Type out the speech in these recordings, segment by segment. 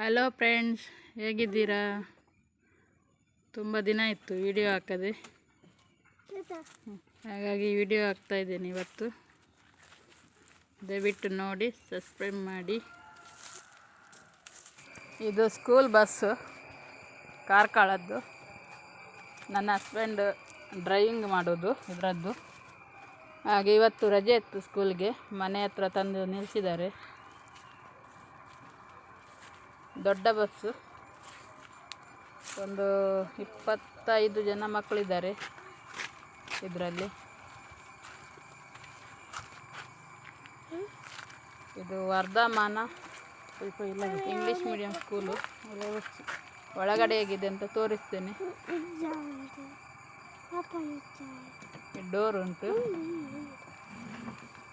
Hello friends ಹೇಗಿದ್ದೀರಾ? ತುಂಬ ದಿನ ಇತ್ತು ವಿಡಿಯೋ ಹಾಕದೆ. ಹಾಗಾಗಿ ವಿಡಿಯೋ ಹಾಕ್ತಾ ಇದ್ದೇನೆ ಇವತ್ತು. ದಯವಿಟ್ಟು ನೋಡಿ ಸಬ್ಸ್ಕ್ರೈಬ್ ಮಾಡಿ. ಇದು ಸ್ಕೂಲ್ ಬಸ್ಸು ಕಾರ್ಕಳದ್ದು ನನ್ನ ಹಸ್ಬೆಂಡ್ ಡ್ರೈವಿಂಗ್ ಮಾಡೋದು ಇದರದ್ದು. ಹಾಗೆ ಇವತ್ತು ರಜೆ ಇತ್ತು ಸ್ಕೂಲ್ಗೆ ಮನೆ ಹತ್ರ ತಂದು ನಿಲ್ಲಿಸಿದ್ದಾರೆ ದೊಡ್ಡ ಬಸ್ಸು. ಒಂದು ಇಪ್ಪತ್ತೈದು ಜನ ಮಕ್ಕಳಿದ್ದಾರೆ ಇದರಲ್ಲಿ. ಇದು ವರ್ಧಮಾನ ಇಂಗ್ಲೀಷ್ ಮೀಡಿಯಂ ಸ್ಕೂಲು. ಒಳಗಡೆ ಹೇಗಿದೆ ಅಂತ ತೋರಿಸ್ತೇನೆ. ಡೋರ್ ಉಂಟು.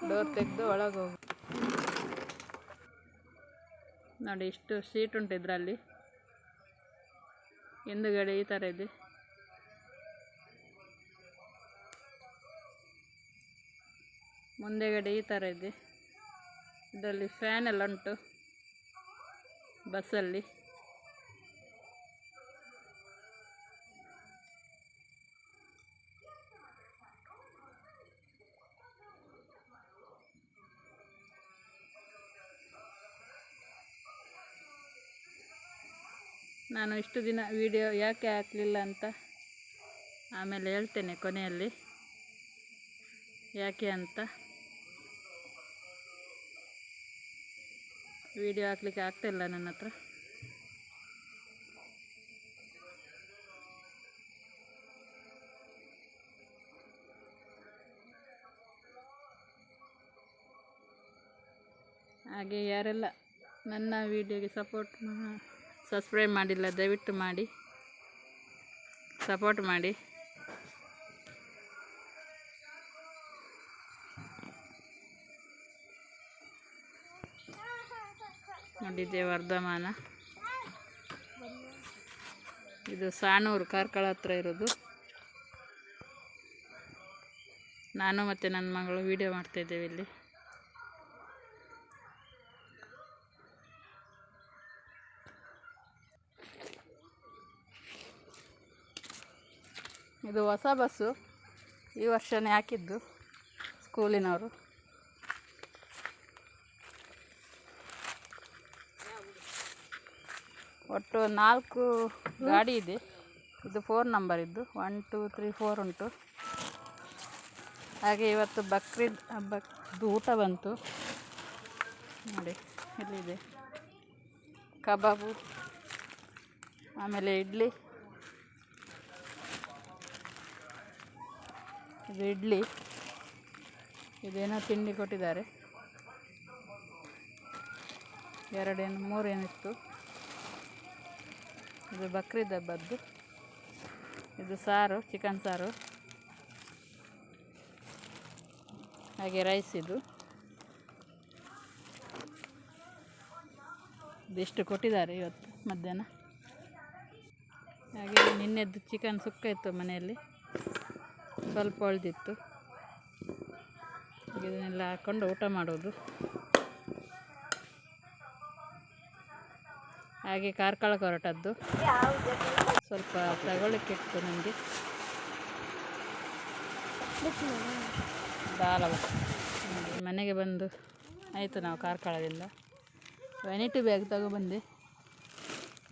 ಡೋರ್ ತೆಗೆದು ಒಳಗೆ ಹೋಗು ನೋಡಿ, ಇಷ್ಟು ಸೀಟ್ ಉಂಟು ಇದರಲ್ಲಿ. ಹಿಂದುಗಡೆ ಈ ಥರ ಇದೆ. ಮುಂದೆಗಡೆ ಈ ಥರ ಇದೆ. ಇದರಲ್ಲಿ ಫ್ಯಾನ್ ಎಲ್ಲ ಉಂಟು, ಬಸ್ಸಲ್ಲಿ. ನಾನು ಇಷ್ಟು ದಿನ ವಿಡಿಯೋ ಯಾಕೆ ಹಾಕಲಿಲ್ಲ ಅಂತ ಆಮೇಲೆ ಹೇಳ್ತೇನೆ ಕೊನೆಯಲ್ಲಿ. ಯಾಕೆ ಅಂತ? ವಿಡಿಯೋ ಹಾಕ್ಲಿಕ್ಕೆ ಆಗ್ತಾಯಿಲ್ಲ ನನ್ನ ಹತ್ರ. ಹಾಗೆ ಯಾರೆಲ್ಲ ನನ್ನ ವಿಡಿಯೋಗೆ ಸಪೋರ್ಟ್ ಸಬ್ಸ್ಕ್ರೈಬ್ ಮಾಡಿಲ್ಲ, ದಯವಿಟ್ಟು ಮಾಡಿ. ಸಪೋರ್ಟ್ ಮಾಡಿ. ನೋಡಿದ್ದೆ ವರ್ಧಮಾನ. ಇದು ಸಾಣೂರು, ಕಾರ್ಕಳ ಹತ್ರ ಇರೋದು. ನಾನು ಮತ್ತು ನನ್ನ ಮಗಳು ವೀಡಿಯೋ ಮಾಡ್ತಾಯಿದ್ದೇವೆ ಇಲ್ಲಿ. ಇದು ಹೊಸ ಬಸ್ಸು ಈ ವರ್ಷನೇ ಹಾಕಿದ್ದು ಸ್ಕೂಲಿನವರು. ಒಟ್ಟು ನಾಲ್ಕು ಗಾಡಿ ಇದೆ. ಇದು ಫೋರ್ ನಂಬರ್ ಇದ್ದು. ಒನ್ ಟೂ ತ್ರೀ ಫೋರ್ ಉಂಟು. ಹಾಗೆ ಇವತ್ತು ಬಕ್ರೀದ್ ಹಬ್ಬದ್ದು ಊಟ ಬಂತು. ನೋಡಿ, ಇಲ್ಲಿದೆ. ಕಬಾಬು, ಆಮೇಲೆ ಇಡ್ಲಿ. ಇದು ಇಡ್ಲಿ. ಇದೇನೋ ತಿಂಡಿ ಕೊಟ್ಟಿದ್ದಾರೆ. ಎರಡೇನು ಮೂರೇನಿತ್ತು ಇದು ಬಕ್ರೀದ್ ಹಬ್ಬದ್ದು ಇದು ಸಾರು, ಚಿಕನ್ ಸಾರು. ಹಾಗೆ ರೈಸ್ ಇದು. ಇದಿಷ್ಟು ಕೊಟ್ಟಿದ್ದಾರೆ ಇವತ್ತು ಮಧ್ಯಾಹ್ನ. ಹಾಗೆ ನಿನ್ನೆದ್ದು ಚಿಕನ್ ಸುಕ್ಕ ಇತ್ತು ಮನೆಯಲ್ಲಿ. ಸ್ವಲ್ಪ ಉಳಿದಿತ್ತು ಇದನ್ನೆಲ್ಲ ಹಾಕ್ಕೊಂಡು ಊಟ ಮಾಡೋದು. ಹಾಗೆ ಕಾರ್ಕಳಕ್ಕೆ ಹೊರಟದ್ದು ಸ್ವಲ್ಪ ತಗೊಳ್ಳಿಕ್ಕೆ ನನಗೆ. ದಾಲವ ಮನೆಗೆ ಬಂದು ಆಯಿತು ನಾವು ಕಾರ್ಕಳದಿಂದ. ವೆನಿಟಿ ಬ್ಯಾಗ್ ತಗೊಬಂದೆ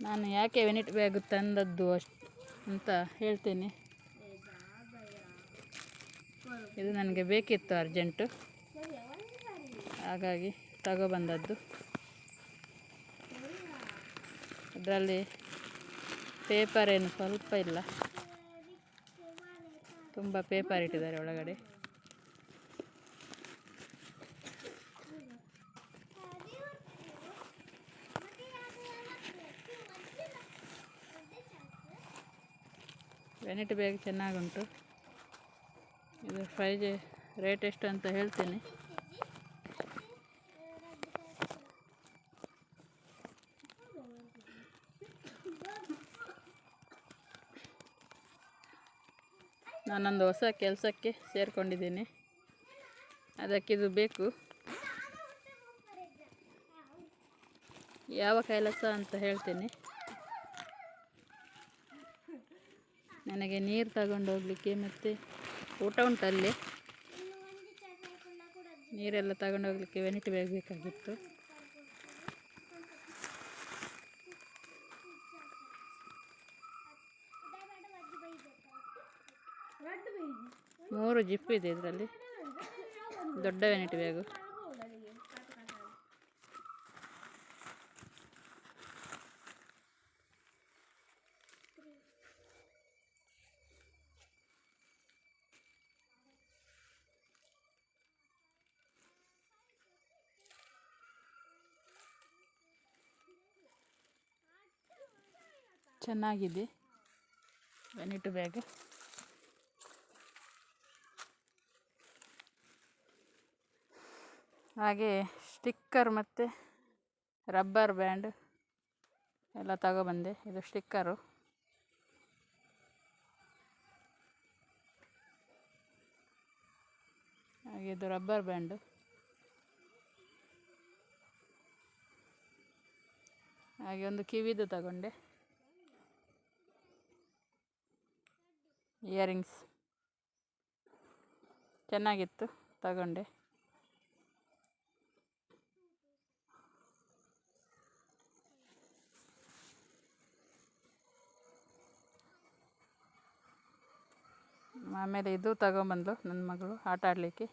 ನಾನು ಯಾಕೆ ವೆನಿಟಿ ಬ್ಯಾಗ್ ತಂದದ್ದು ಅಷ್ಟು ಅಂತ ಹೇಳ್ತೇನೆ. ಇದು ನನಗೆ ಬೇಕಿತ್ತು ಅರ್ಜೆಂಟು. ಹಾಗಾಗಿ ತಗೊಬಂದದ್ದು ಇದರಲ್ಲಿ ಪೇಪರ್ ಏನು ಸ್ವಲ್ಪ ಇಲ್ಲ. ತುಂಬ ಪೇಪರ್ ಇಟ್ಟಿದ್ದಾರೆ ಒಳಗಡೆ. ವೆನಿಟಿ ಬೇಗ ಚೆನ್ನಾಗುಂಟು. ಇದು ಫೈ ಜಿ ರೇಟ್ ಎಷ್ಟು ಅಂತ ಹೇಳ್ತೀನಿ. ನಾನೊಂದು ಹೊಸ ಕೆಲಸಕ್ಕೆ ಸೇರಿಕೊಂಡಿದ್ದೀನಿ. ಅದಕ್ಕಿದು ಬೇಕು. ಯಾವ ಕೆಲಸ ಅಂತ ಹೇಳ್ತೀನಿ. ನನಗೆ ನೀರು ತಗೊಂಡು ಹೋಗಲಿಕ್ಕೆ ಮತ್ತು ಊಟ ಉಂಟಲ್ಲಿ ನೀರೆಲ್ಲ ತಗೊಂಡು ಹೋಗಲಿಕ್ಕೆ ವೆನಿಟಿ ಬ್ಯಾಗ್ ಬೇಕಾಗಿತ್ತು. ಮೂರು ಜಿಪ್ ಇದೆ ಇದರಲ್ಲಿ. ದೊಡ್ಡ ವೆನಿಟಿ ಬ್ಯಾಗು. ಚೆನ್ನಾಗಿದೆ. Vanity bag. ಹಾಗೆ ಸ್ಟಿಕ್ಕರ್ ಮತ್ತು ರಬ್ಬರ್ ಬ್ಯಾಂಡ್ ಎಲ್ಲ ತಗೊಬಂದೆ. ಇದು ಸ್ಟಿಕ್ಕರು. ಹಾಗೆ ಇದು ರಬ್ಬರ್ ಬ್ಯಾಂಡು. ಹಾಗೆ ಒಂದು ಕಿವಿದು ತಗೊಂಡೆ. ಇಯರಿಂಗ್ಸ್. ಚೆನ್ನಾಗಿತ್ತು ತಗೊಂಡೆ. ಆಮೇಲೆ ಇದು ತಗೊಂಬಂದ್ಲು ನನ್ನ ಮಗಳು ಆಟ ಆಡಲಿಕ್ಕೆ.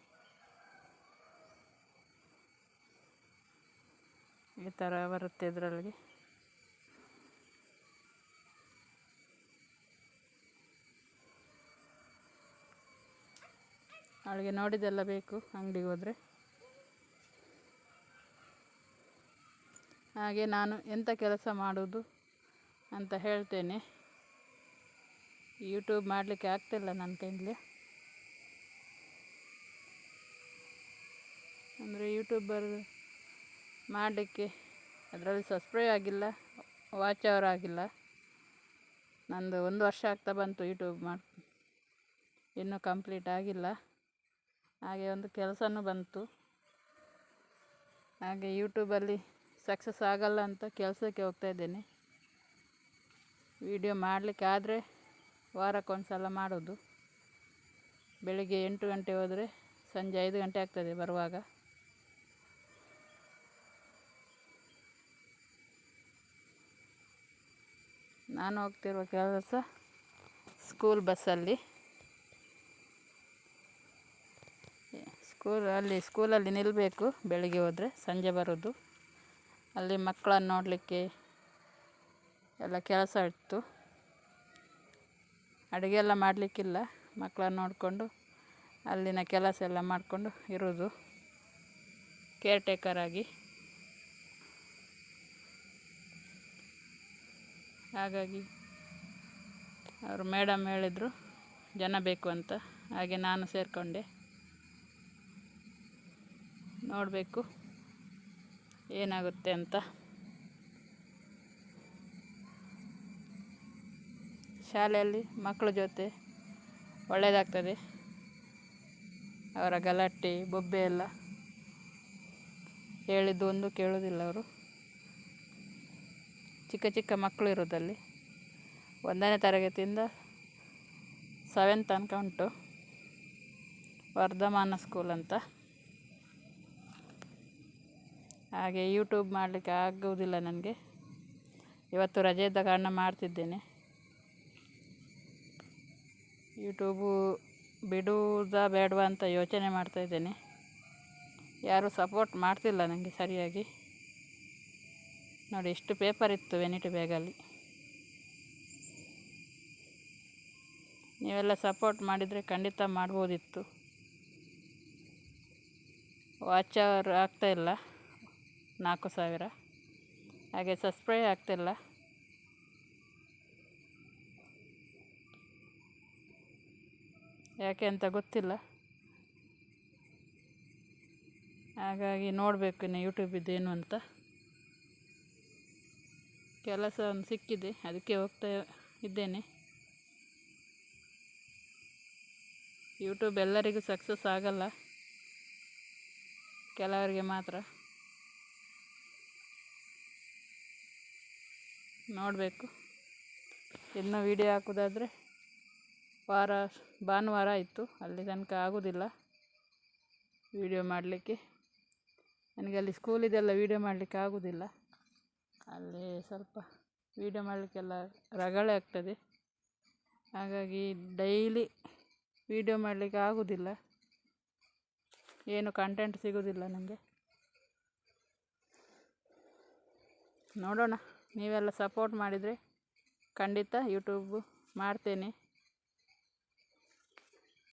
ಈ ಥರ ಬರುತ್ತೆ ಇದರಲ್ಲಿ. ಅವಳಿಗೆ ನೋಡಿದೆಲ್ಲ ಬೇಕು, ಅಂಗಡಿಗೆ ಹೋದರೆ. ಹಾಗೆ ನಾನು ಎಂಥ ಕೆಲಸ ಮಾಡೋದು ಅಂತ ಹೇಳ್ತೇನೆ. ಯೂಟ್ಯೂಬ್ ಮಾಡಲಿಕ್ಕೆ ಆಗ್ತಿಲ್ಲ ನನ್ನ ಕೈಲಿ ಅಂದರೆ ಯೂಟ್ಯೂಬರ್ ಮಾಡಲಿಕ್ಕೆ ಅದರಲ್ಲಿ ಸಬ್ಸ್ಕ್ರೈಬ್ ಆಗಿಲ್ಲ ವಾಚ್ ಅವರ್ ಆಗಿಲ್ಲ. ನಂದು ಒಂದು ವರ್ಷ ಆಗ್ತಾ ಬಂತು ಯೂಟ್ಯೂಬ್ ಮಾಡಿ, ಇನ್ನೂ ಕಂಪ್ಲೀಟ್ ಆಗಿಲ್ಲ. ಹಾಗೆ ಒಂದು ಕೆಲಸನೂ ಬಂತು. ಹಾಗೆ ಯೂಟ್ಯೂಬಲ್ಲಿ ಸಕ್ಸಸ್ ಆಗಲ್ಲ ಅಂತ ಕೆಲಸಕ್ಕೆ ಹೋಗ್ತಾ ಇದ್ದೇನೆ. ವಿಡಿಯೋ ಮಾಡಲಿಕ್ಕೆ ಆದರೆ ವಾರಕ್ಕೊಂದು ಸಲ ಮಾಡೋದು. ಬೆಳಿಗ್ಗೆ ಎಂಟು ಗಂಟೆ ಹೋದರೆ ಸಂಜೆ ಐದು ಗಂಟೆ ಆಗ್ತದೆ ಬರುವಾಗ. ನಾನು ಹೋಗ್ತಿರುವ ಕೆಲಸ ಸ್ಕೂಲ್ ಬಸ್ಸಲ್ಲಿ ಸ್ಕೂಲ್ ಅಲ್ಲಿ ಸ್ಕೂಲಲ್ಲಿ ನಿಲ್ಲಬೇಕು ಬೆಳಗ್ಗೆ ಹೋದರೆ, ಸಂಜೆ ಬರೋದು. ಅಲ್ಲಿ ಮಕ್ಕಳನ್ನು ನೋಡಲಿಕ್ಕೆ ಎಲ್ಲ ಕೆಲಸ ಇತ್ತು. ಅಡುಗೆ ಎಲ್ಲ ಮಾಡಲಿಕ್ಕಿಲ್ಲ. ಮಕ್ಕಳನ್ನು ನೋಡಿಕೊಂಡು ಅಲ್ಲಿನ ಕೆಲಸ ಎಲ್ಲ ಮಾಡಿಕೊಂಡು ಇರೋದು ಕೇರ್ ಟೇಕರ್ ಆಗಿ. ಹಾಗಾಗಿ ಅವರು ಮೇಡಮ್ ಹೇಳಿದರು, ಜನ ಬೇಕು ಅಂತ. ಹಾಗೆ ನಾನು ಸೇರಿಕೊಂಡೆ. ನೋಡಬೇಕು. ಏನಾಗುತ್ತೆ ಅಂತ. ಶಾಲೆಯಲ್ಲಿ ಮಕ್ಕಳ ಜೊತೆ ಒಳ್ಳೆಯದಾಗ್ತದೆ ಅವರ ಗಲಾಟೆ, ಬೊಬ್ಬೆ ಎಲ್ಲ ಹೇಳಿದ್ದು ಒಂದು ಕೇಳೋದಿಲ್ಲ ಅವರು. ಚಿಕ್ಕ ಚಿಕ್ಕ ಮಕ್ಕಳು ಇರೋದಲ್ಲಿ ಒಂದನೇ ತರಗತಿಯಿಂದ ಸೆವೆಂತ್ ತನಕ ಉಂಟು. ವರ್ಧಮಾನ ಸ್ಕೂಲ್ ಅಂತ. ಹಾಗೆ ಯೂಟ್ಯೂಬ್ ಮಾಡಲಿಕ್ಕೆ ಆಗುವುದಿಲ್ಲ ನನಗೆ. ಇವತ್ತು ರಜೆ ಇದ್ದ ಕಾರಣ ಮಾಡ್ತಿದ್ದೇನೆ. ಯೂಟ್ಯೂಬು ಬಿಡುವುದಾ ಬೇಡವಾ ಅಂತ ಯೋಚನೆ ಮಾಡ್ತಾಯಿದ್ದೇನೆ ಯಾರೂ ಸಪೋರ್ಟ್ ಮಾಡ್ತಿಲ್ಲ ನನಗೆ ಸರಿಯಾಗಿ. ನೋಡಿ ಎಷ್ಟು ಪೇಪರ್ ಇತ್ತು ವೆನಿಟಿ ಬ್ಯಾಗಲ್ಲಿ ನೀವೆಲ್ಲ ಸಪೋರ್ಟ್ ಮಾಡಿದರೆ ಖಂಡಿತ ಮಾಡ್ಬೋದಿತ್ತು. ವಾಚ್ ಅವರ್ ಆಗ್ತಾಯಿಲ್ಲ ನಾಲ್ಕು ಸಾವಿರ. ಹಾಗೆ ಸಸ್ಪ್ರೇ ಆಗ್ತಿಲ್ಲ. ಯಾಕೆ ಅಂತ ಗೊತ್ತಿಲ್ಲ. ಹಾಗಾಗಿ ನೋಡಬೇಕು ಇನ್ನು ಯೂಟ್ಯೂಬ್ ಏನು ಅಂತ. ಕೆಲಸ ಒಂದು ಸಿಕ್ಕಿದೆ, ಅದಕ್ಕೆ ಹೋಗ್ತಾ ಇದ್ದೇನೆ. ಯೂಟ್ಯೂಬ್ ಎಲ್ಲರಿಗೂ ಸಕ್ಸಸ್ ಆಗಲ್ಲ. ಕೆಲವರಿಗೆ ಮಾತ್ರ. ನೋಡಬೇಕು. ಇನ್ನು ವೀಡಿಯೋ ಹಾಕೋದಾದರೆ ವಾರ, ಭಾನುವಾರ ಇತ್ತು ಅಲ್ಲಿ ತನಕ ಆಗೋದಿಲ್ಲ ವೀಡಿಯೋ ಮಾಡಲಿಕ್ಕೆ. ನನಗೆ ಅಲ್ಲಿ ಸ್ಕೂಲಿದೆಲ್ಲ ವೀಡಿಯೋ ಮಾಡಲಿಕ್ಕೆ ಆಗೋದಿಲ್ಲ. ಅಲ್ಲಿ ಸ್ವಲ್ಪ ವೀಡಿಯೋ ಮಾಡಲಿಕ್ಕೆಲ್ಲ ರಗಳೆ ಆಗ್ತದೆ. ಹಾಗಾಗಿ ಡೈಲಿ ವೀಡಿಯೋ ಮಾಡಲಿಕ್ಕೆ ಆಗೋದಿಲ್ಲ. ಏನು ಕಂಟೆಂಟ್ ಸಿಗೋದಿಲ್ಲ ನನಗೆ. ನೋಡೋಣ. ನೀವೆಲ್ಲ ಸಪೋರ್ಟ್ ಮಾಡಿದರೆ ಖಂಡಿತ ಯೂಟ್ಯೂಬ್ ಮಾಡ್ತೇನೆ.